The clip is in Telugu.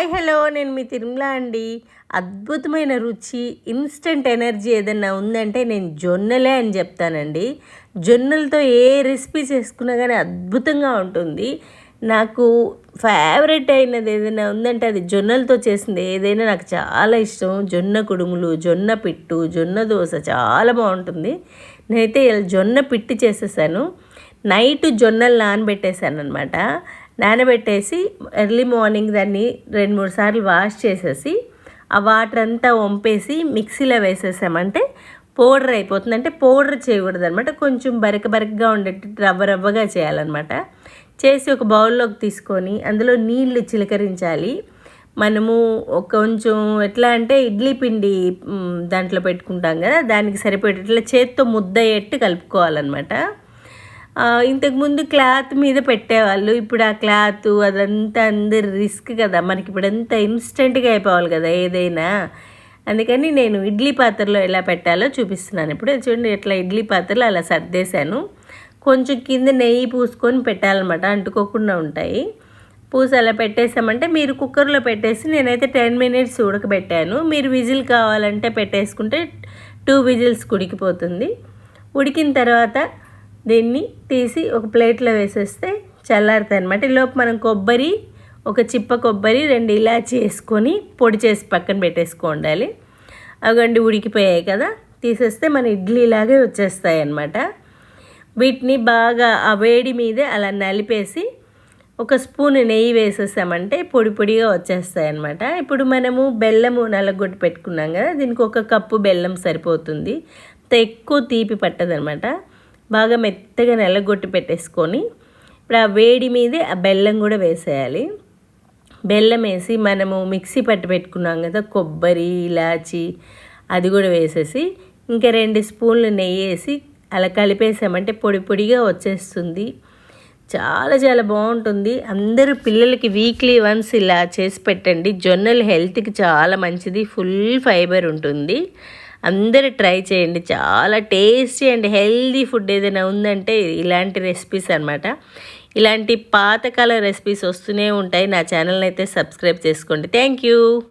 Hi hello. నేను మీ తిరుమల అండి. అద్భుతమైన రుచి ఇన్స్టెంట్ ఎనర్జీ ఏదైనా ఉందంటే నేను జొన్నలే అని చెప్తానండి. జొన్నలతో ఏ రెసిపీ చేసుకున్నా కానీ అద్భుతంగా ఉంటుంది. నాకు ఫేవరెట్ అయినది ఏదైనా ఉందంటే అది జొన్నలతో చేసింది. ఏదైనా నాకు చాలా ఇష్టం. జొన్న కుడుములు జొన్న పిట్టు జొన్న దోశ చాలా బాగుంటుంది. నేనైతే జొన్న పిట్టు చేసేసాను. నైట్ జొన్నలు నానబెట్టేశాను అనమాట నానబెట్టేసి ఎర్లీ మార్నింగ్ దాన్ని రెండు మూడు సార్లు వాష్ చేసేసి ఆ వాటర్ అంతా వంపేసి మిక్సీలో వేసేసామంటే పౌడర్ అయిపోతుంది. అంటే పౌడర్ చేయకూడదు అనమాట కొంచెం బరక బరకగా ఉండేటట్టు రవ్వ రవ్వగా చేయాలన్నమాట. చేసి ఒక బౌల్లోకి తీసుకొని అందులో నీళ్ళు చిలకరించాలి. మనము ఒక కొంచెం ఎట్లా అంటే ఇడ్లీ పిండి దాంట్లో పెట్టుకుంటాం కదా దానికి సరిపోయేటట్లా చేత్తో ముద్ద ఎట్టు కలుపుకోవాలన్నమాట. ఇంతకుముందు క్లాత్ మీద పెట్టేవాళ్ళు. ఇప్పుడు ఆ క్లాత్ అదంతా అందరి రిస్క్ కదా. మనకి ఇప్పుడు అంతా ఇన్స్టెంట్గా అయిపోవాలి కదా ఏదైనా. అందుకని నేను ఇడ్లీ పాత్రలో ఎలా పెట్టాలో చూపిస్తున్నాను. ఇప్పుడు చూడండి ఇట్లా ఇడ్లీ పాత్రలో అలా సర్దేశాను. కొంచెం కింద నెయ్యి పూసుకొని పెట్టాలన్నమాట. అంటుకోకుండా ఉంటాయి. పూసి అలా పెట్టేసామంటే మీరు కుక్కర్లో పెట్టేసి నేనైతే టెన్ మినిట్స్ ఉడకబెట్టాను. మీరు విజిల్ కావాలంటే పెట్టేసుకుంటే టూ విజిల్స్ ఉడికిపోతుంది. ఉడికిన తర్వాత దీన్ని తీసి ఒక ప్లేట్లో వేసేస్తే చల్లారుతాయి అనమాట ఈలోపు మనం కొబ్బరి ఒక చిప్ప కొబ్బరి రెండు ఇలాచి వేసుకొని పొడి చేసి పక్కన పెట్టేసుకోండాలి అవండి ఉడికిపోయాయి కదా తీసేస్తే మన ఇడ్లీలాగే వచ్చేస్తాయి అన్నమాట. వీటిని బాగా ఆ వేడి మీదే అలా నలిపేసి ఒక స్పూన్ నెయ్యి వేసేసామంటే పొడి పొడిగా వచ్చేస్తాయి అన్నమాట. ఇప్పుడు మనము బెల్లము నలగొట్టి పెట్టుకున్నాం కదా దీనికి ఒక కప్పు బెల్లం సరిపోతుంది. ఎక్కువ తీపి పట్టదనమాట బాగా మెత్తగా నెలగొట్టి పెట్టేసుకొని ఇప్పుడు ఆ వేడి మీదే ఆ బెల్లం కూడా వేసేయాలి. బెల్లం వేసి మనము మిక్సీ పట్టి పెట్టుకున్నాం కదా కొబ్బరి ఇలాచి అది కూడా వేసేసి ఇంకా రెండు స్పూన్లు నెయ్యి వేసి అలా కలిపేసామంటే పొడి పొడిగా వచ్చేస్తుంది. చాలా చాలా బాగుంటుంది. అందరూ పిల్లలకి వీక్లీ వన్స్ ఇలా చేసి పెట్టండి. జొన్నలు హెల్త్కి చాలా మంచిది. ఫుల్ ఫైబర్ ఉంటుంది. అందరూ ట్రై చేయండి. చాలా టేస్టీ అండ్ హెల్దీ ఫుడ్ ఏదైనా ఉందంటే ఇలాంటి రెసిపీస్ అనమాట ఇలాంటి పాతకాల రెసిపీస్ వస్తూనే ఉంటాయి. నా ఛానల్ని అయితే సబ్స్క్రైబ్ చేసుకోండి. Thank you.